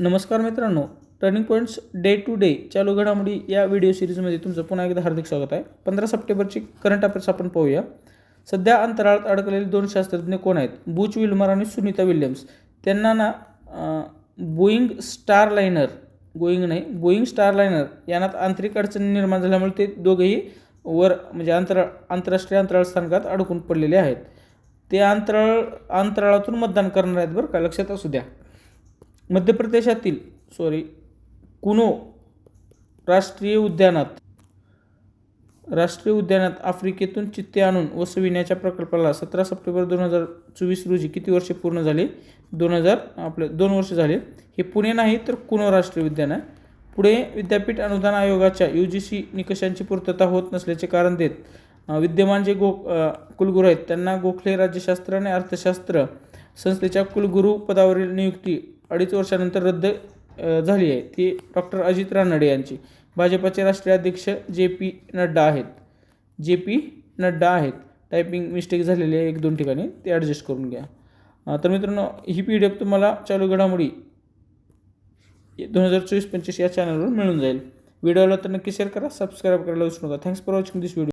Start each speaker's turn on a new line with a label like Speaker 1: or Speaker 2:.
Speaker 1: नमस्कार मित्रांनो turning points day to day चालू घडामोडी या व्हिडिओ सिरीजमध्ये तुमचं पुन्हा एकदा हार्दिक स्वागत आहे. पंधरा सप्टेंबरची करंट अफेअर्स आपण पाहूया. सध्या अंतराळात अडकलेले दोन शास्त्रज्ञ कोण आहेत? बुच विल्मर आणि सुनीता विल्यम्स. त्यांना ना बोईंग स्टार लायनर बोईंग नाही बोईंग स्टार लायनर यानात आंतरिक अडचणी निर्माण झाल्यामुळे ते दोघेही वर म्हणजे अंतराळ आंतरराष्ट्रीय अंतराळ स्थानकात अडकून पडलेले आहेत. ते अंतराळ अंतराळातून मतदान करणार आहेत बरं का? लक्षात असू द्या. मध्य प्रदेशातील सॉरी कुनो राष्ट्रीय उद्यानात राष्ट्रीय उद्यानात आफ्रिकेतून चित्ते आणून वसविण्याच्या प्रकल्पाला सतरा सप्टेंबर दोन हजार चोवीस रोजी किती वर्षे पूर्ण झाले? दोन हजार आपले दोन वर्ष झाले. हे पुणे नाही तर कुनो राष्ट्रीय उद्यान आहे? पुढे विद्यापीठ अनुदान आयोगाच्या यू जी सी निकषांची पूर्तता होत नसल्याचे कारण देत विद्यमान जे गो कुलगुरू आहेत त्यांना गोखले राज्यशास्त्र आणि अर्थशास्त्र संस्थेच्या कुलगुरू पदावरील नियुक्ती अडीच वर्षानंतर रद्द झाली आहे. ती डॉक्टर अजित रानडे यांची. भाजपाचे राष्ट्रीय अध्यक्ष जे पी नड्डा आहेत. जे पी नड्डा आहेत. टायपिंग मिस्टेक झालेली आहे एक दोन ठिकाणी. ते ॲडजस्ट करून घ्या. तर मित्रांनो ही पी डी एफ तुम्हाला चालू घडामोडी दोन हजार चोवीस पंचवीस या चॅनलवर मिळून जाईल. व्हिडिओला तर नक्की शेअर करा सबस्क्राईब करायला विसरू नका. Thanks for watching this video